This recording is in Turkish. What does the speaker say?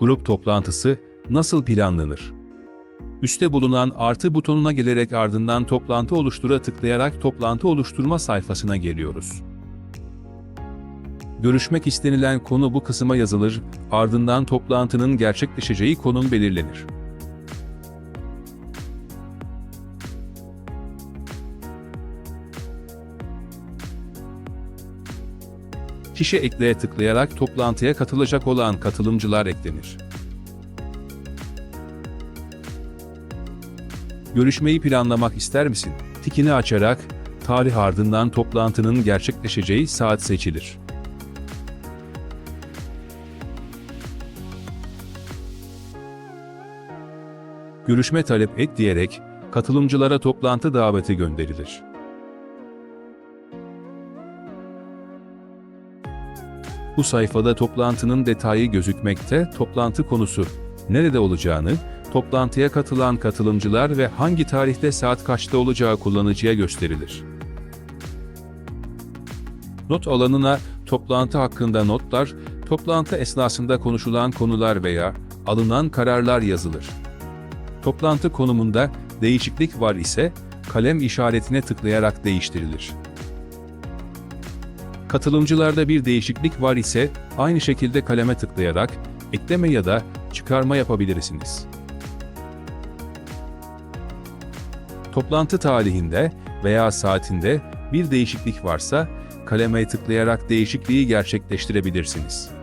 Grup toplantısı nasıl planlanır? Üste bulunan artı butonuna gelerek ardından toplantı oluştura tıklayarak toplantı oluşturma sayfasına geliyoruz. Görüşmek istenilen konu bu kısma yazılır, ardından toplantının gerçekleşeceği konum belirlenir. Kişi ekleye tıklayarak toplantıya katılacak olan katılımcılar eklenir. Görüşmeyi planlamak ister misin? Tikini açarak tarih ardından toplantının gerçekleşeceği saat seçilir. Görüşme talep et diyerek katılımcılara toplantı daveti gönderilir. Bu sayfada toplantının detayı gözükmekte, toplantı konusu, nerede olacağını, toplantıya katılan katılımcılar ve hangi tarihte saat kaçta olacağı kullanıcıya gösterilir. Not alanına toplantı hakkında notlar, toplantı esnasında konuşulan konular veya alınan kararlar yazılır. Toplantı konumunda değişiklik var ise kalem işaretine tıklayarak değiştirilir. Katılımcılarda bir değişiklik var ise aynı şekilde kaleme tıklayarak ekleme ya da çıkarma yapabilirsiniz. Toplantı tarihinde veya saatinde bir değişiklik varsa kaleme tıklayarak değişikliği gerçekleştirebilirsiniz.